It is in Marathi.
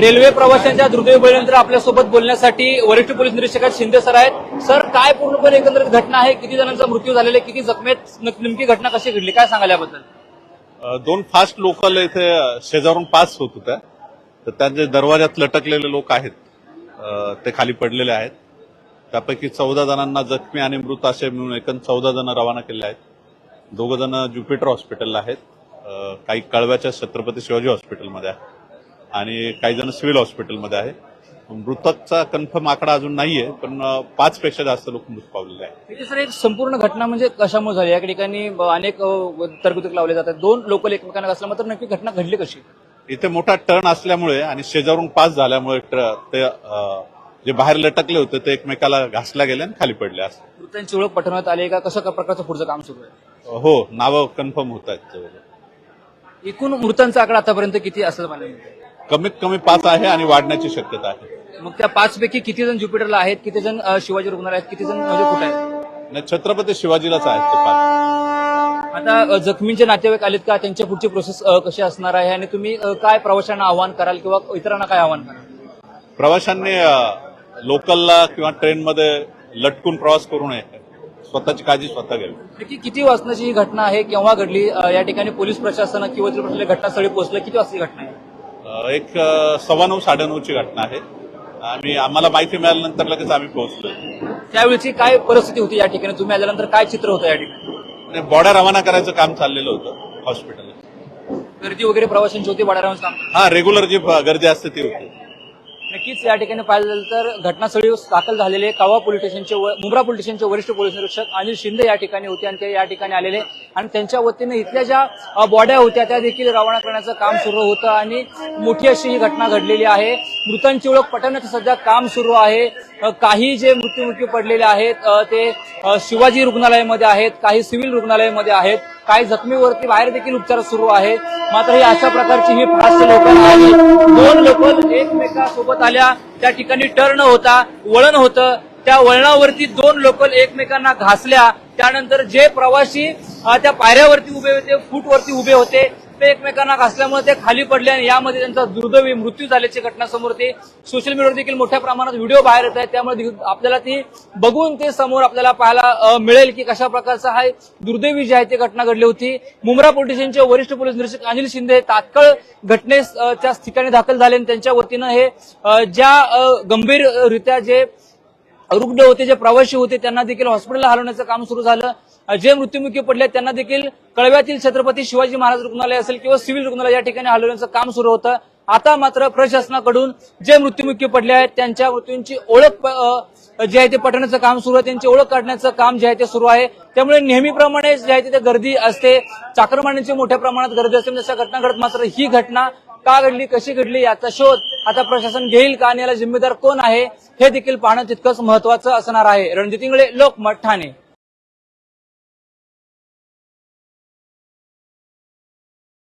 रेल्वे प्रवाशांच्या दुर्दैवी बळीनंतर आपल्यासोबत बोलण्यासाठी वरिष्ठ पोलीस निरीक्षक शिंदे सर आहेत. सर काय पूर्णपणे एकंदरीत घटना आहे? किती जणांचा मृत्यू झालेला आहे? किती जखमेत न- नेमकी घटना कशी घडली? काय सांगाल याबद्दल? दोन फास्ट लोकल इथे शेजारून पास होत होत्या. तर त्यांचे दरवाज्यात लटकलेले लोक आहेत. ते खाली पडलेले आहेत. त्यापैकी चौदा जणांना जखमी आणि मृत असे मिळून एकूण चौदा जण रवाना केले आहेत. दोघं जण ज्युपिटर हॉस्पिटलला आहेत. काही कळव्याच्या छत्रपती शिवाजी हॉस्पिटलमध्ये आहे आणि काही जण सिव्हिल हॉस्पिटलमध्ये आहे. मृतकचा कन्फर्म आकडा अजून नाहीये पण पाच पेक्षा जास्त लोक मृत पावलेले आहेत. सर एक संपूर्ण घटना म्हणजे कशामुळे झाली? या ठिकाणी अनेक तरतुदी लावले जातात. दोन लोक एकमेकांना असल्या मात्र नक्की घटना घडली कशी? इथे मोठा टर्न असल्यामुळे आणि शेजारून पास झाल्यामुळे ते जे बाहेर लटकले होते ते एकमेकाला घासल्या गेले आणि खाली पडले असं. मृतांची ओळख पटवण्यात आली का? कशा प्रकारचं पुढचं काम सुरू आहे? हो नावं कन्फर्म होत आहेत. एकूण मृतांचा आकडा आतापर्यंत किती असं मला. कमीत कमी पाच आहे आणि वाढण्याची शक्यता आहे. मग त्या पाच पैकी किती जण ज्युपिटरला आहेत? किती जण अ, शिवाजी रुग्णालयात? किती जण म्हणजे कुठे आहेत? आणि छत्रपती शिवाजीलाच आहेत ते पाच. आता अ, जखमींचे नातेवाईक आलेत का? त्यांच्या पुढची प्रोसेस कशी असणार आहे? आणि तुम्ही अ, काय प्रवाशांना आव्हान कराल किंवा इतरांना काय आव्हान कराल? प्रवाशांनी अ, लोकलला किंवा ट्रेनमध्ये लटकून प्रवास करू नये. स्वतःची काळजी स्वतः घ्यावी. नक्की किती वाजताची ही घटना आहे? केव्हा घडली? अ, या ठिकाणी पोलीस प्रशासन किंवा घटनास्थळी पोहोचलं? किती वाजता ही घटना आहे? एक सव्वा नऊ साडेनऊची घटना आहे. आम्ही आम्हाला माहिती मिळाल्यानंतर लगेच आम्ही पोहोचलोय त्यावेळची काय परिस्थिती होती या ठिकाणी? तुम्ही आल्यानंतर काय चित्र होतं या ठिकाणी? बॉड्या रवाना करायचं काम चाललेलं होतं हॉस्पिटलला. गर्दी वगैरे प्रवाशांची होती काम? हा रेग्युलर जी गर्दी असते ती होती. नक्कीच या ठिकाणी पाहिलं तर घटनास्थळी दाखल झालेले कावा पोलीस स्टेशनचे मुंब्रा पोलीस स्टेशनचे वरिष्ठ पोलीस निरीक्षक अनिल शिंदे या ठिकाणी होते आणि ते या ठिकाणी आलेले. आणि त्यांच्या वतीने इथल्या ज्या बॉड्या होत्या त्या देखील रवाना करण्याचं काम सुरू होतं. आणि मोठी अशी ही घटना घडलेली आहे. मृतांची ओळख पटवण्याचं सध्या काम सुरू आहे. काही जे मृत्युमुखी पडलेले आहेत ते शिवाजी रुग्णालयामध्ये आहेत काही सिव्हिल रुग्णालयामध्ये आहेत काही जखमीवरती बाहेर देखील उपचार सुरू आहे. मात्र ही अशा प्रकारची ही फास्ट लोक आली. दोन लोक एकमेकांसोबत आल्या. त्या ठिकाणी टर्न होता वळण होतं. त्या वळणावरती दोन लोकल एकमेकांना घासल्या. त्यानंतर जे प्रवासी त्या पायऱ्यावरती उभे होते फूटवरती उभे होते ते एकमेकांना घासल्यामुळे ते खाली पडले आणि यामध्ये त्यांचा दुर्दैवी मृत्यू झाल्याची घटना समोर ते सोशल मीडियावर देखील मोठ्या प्रमाणात व्हिडिओ बाहेर येत आहेत. त्यामुळे आपल्याला ती बघून ते समोर आपल्याला पाहायला मिळेल की कशा प्रकारचा हा दुर्दैवी जी आहे ती घटना घडली होती. मुंब्रा पोलीस स्टेशनचे वरिष्ठ पोलीस निरीक्षक अनिल शिंदे हे तात्काळ घटनेस त्या ठिकाणी दाखल झाले आणि त्यांच्या वतीनं हे ज्या गंभीररित्या जे रुग्ण होते जे प्रवासी होते त्यांना देखील हॉस्पिटलला हलवण्याचं काम सुरू झालं. जे मृत्युमुखी पडले त्यांना देखील कळव्यातील छत्रपती शिवाजी महाराज रुग्णालय असेल किंवा सिव्हिल रुग्णालय या ठिकाणी हलवण्याचं काम सुरू होतं. आता मात्र प्रशासनाकडून जे मृत्युमुखी पडले आहेत त्यांच्या मृत्यूंची ओळख जे आहे ते पटवण्याचं काम सुरू आहे. त्यांची ओळख काढण्याचं काम जे आहे ते सुरू आहे. त्यामुळे नेहमीप्रमाणे जे आहे तिथे गर्दी असते. चाकरमान्यांची मोठ्या प्रमाणात गर्दी असते. म्हणजे जशा घटना घडत मात्र ही घटना का घडली कशी घडली याचा शोध आता प्रशासन घेईल का आणि याला जिम्मेदार कोण आहे हे देखील पाहणं तितकंच महत्वाचं असणार आहे. रणजित इंगळे लोकमत ठाणे.